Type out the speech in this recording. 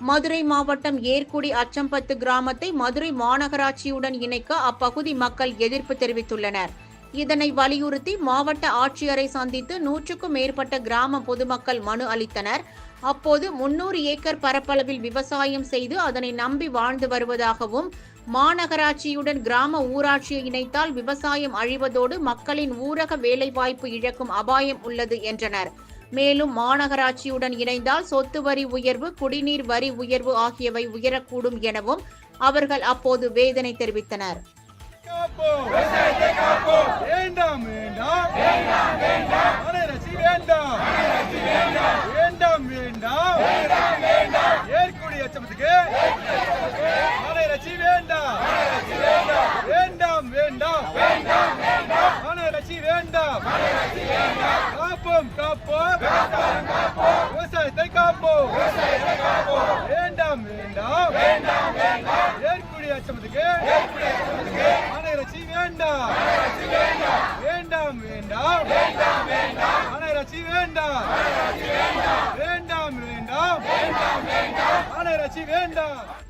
மதுரை மாவட்டம் ஏர்குடி அச்சம்பத்து கிராமத்தை மதுரை மாநகராட்சியுடன் இணைக்க அப்பகுதி மக்கள் எதிர்ப்பு தெரிவித்துள்ளனர். இதனை வலியுறுத்தி மாவட்ட ஆட்சியரை சந்தித்து நூற்றுக்கும் மேற்பட்ட கிராம பொதுமக்கள் மனு அளித்தனர். அப்போது முன்னூறு ஏக்கர் பரப்பளவில் விவசாயம் செய்து அதனை நம்பி வாழ்ந்து வருவதாகவும் மாநகராட்சியுடன் கிராம ஊராட்சியை இணைத்தால் விவசாயம் அழிவதோடு மக்களின் ஊரக வேலைவாய்ப்பு இழக்கும் அபாயம் உள்ளது என்றனர். மேலும் மாநகராட்சியுடன் இணைந்தால் சொத்து வரி உயர்வு குடிநீர் வரி உயர்வு ஆகியவை உயரக்கூடும் எனவும் அவர்கள் அப்போது வேதனை தெரிவித்தனர். வேண்டாம் வேண்டாம். வேண்டாம் மனரசி வேண்டாம். வேண்டாம் வேண்டாம். ஏற்குடி அச்சமத்துக்கு மனரசி வேண்டாம் வேண்டாம் வேண்டாம் மனரசி வேண்டாம் காப்போம் காப்போம். விவசாயத்தை காப்போம். வேண்டாம் வேண்டாம். ஏற்குடி அச்சமத்துக்கு? அனைரட்சி வேண்டாம். வேண்டாம் வேண்டாம். அனைரட்சி வேண்டாம். வேண்டாம் வேண்டாம். அனைரட்சி வேண்டாம்.